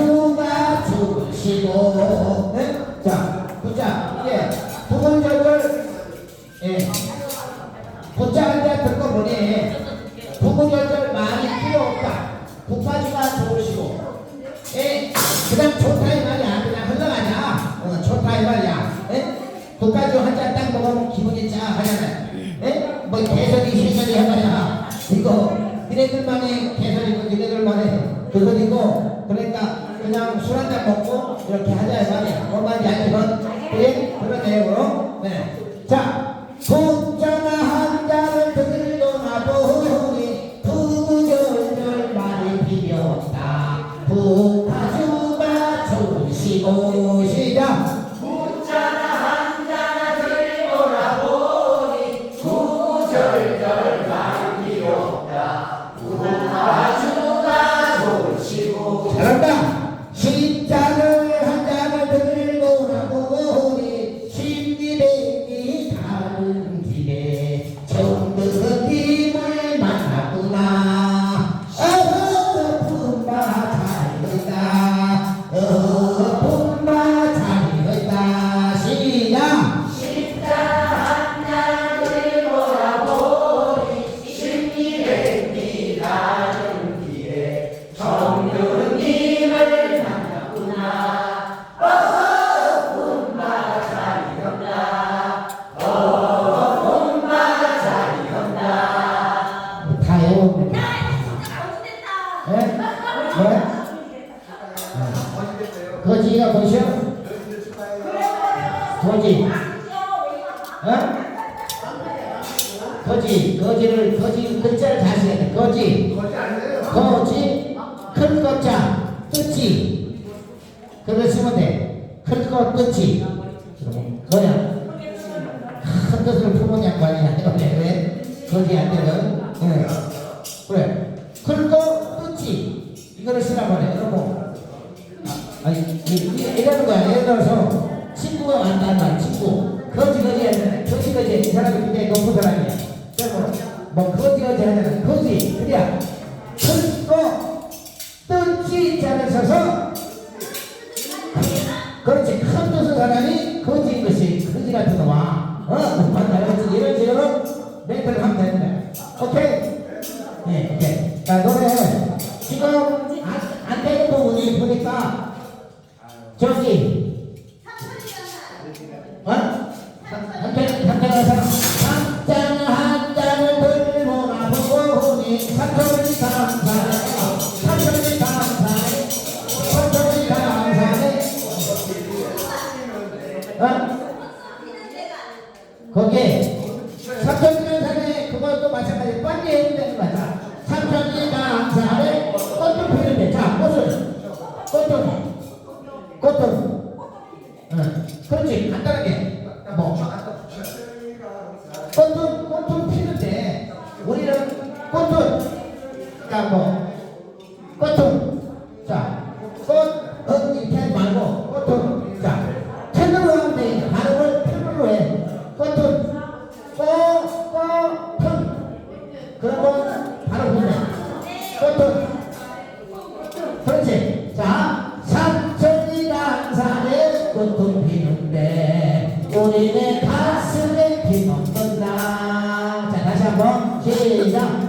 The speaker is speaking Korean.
부가주가 죽으시고. 네? 자 보자. 이게 두구절절 예. 보자 한자 듣고 보니 두구절절 말이 필요 없다. 부가주가 죽으시고. 예? 그냥 좋다 이 말이야 그냥 흘러가냐? 어, 좋다 이 말이야. 예? 국가주 한잔 딱 먹으면 기분이 쫙 하잖아요. 예? 뭐 개소리 휘소리 해봐야 이거 니네들만의 개소리고 니네들만의 그소리고 그러니까 그냥 술 한잔 먹고 이렇게 하자 이 말이야. 뭔 말인지 알지만 그래? 그런 내용으로 네. 자 국자나 한 잔을 들고 나보니 두구절절 말이 필요 없다. 국가주가 좋으시고 시작 거지. 어? 거지, 거지를, 거지, 글자를 해야 돼. 거지. 거지, 큰 거자, 뜻지. 그거 쓰면 돼. 큰 거, 뜻지. 그냥 큰 뜻을 품은 양반이야. 왜, 왜? 거지 안 되는. 응. 그래. 큰 거, 뜻지. 이거를 쓰란 말이야. 그러고. 아, 아니, 이, 이, 이러는 거야. 예를 들어서, 친구가. 친구. 거지, 거지 하잖아. 거지, 거지. 이 사람이 굉장히 높은 사람이야. 그리고, 뭐, 거지, 거지 하잖아. 거지. 그래야. 큰 거, 뜻지 자를 써서, 그렇지. 큰 뜻을 사람이 거지인 것이 거지 같은 놈아. 어? 맞다. 그렇지. 이런 식으로 멘트를 하면 되는 거야. 오케이? 네, 오케이. 자, 노래. 지금 안, 안 되는 부분이 보니까, 저기, 거기에 꽃은? 자꽃 어, 이렇게 말고 꽃은? 자 편으로 하면 돼 발음을 편으로 해. 꽃은? 꽃꽃편 그리고 바로 보내 꽃은? 그렇지. 자 삼천리 강산에 꽃은 피는데 우리네 가슴에 피는 건다 자 다시 한번 시작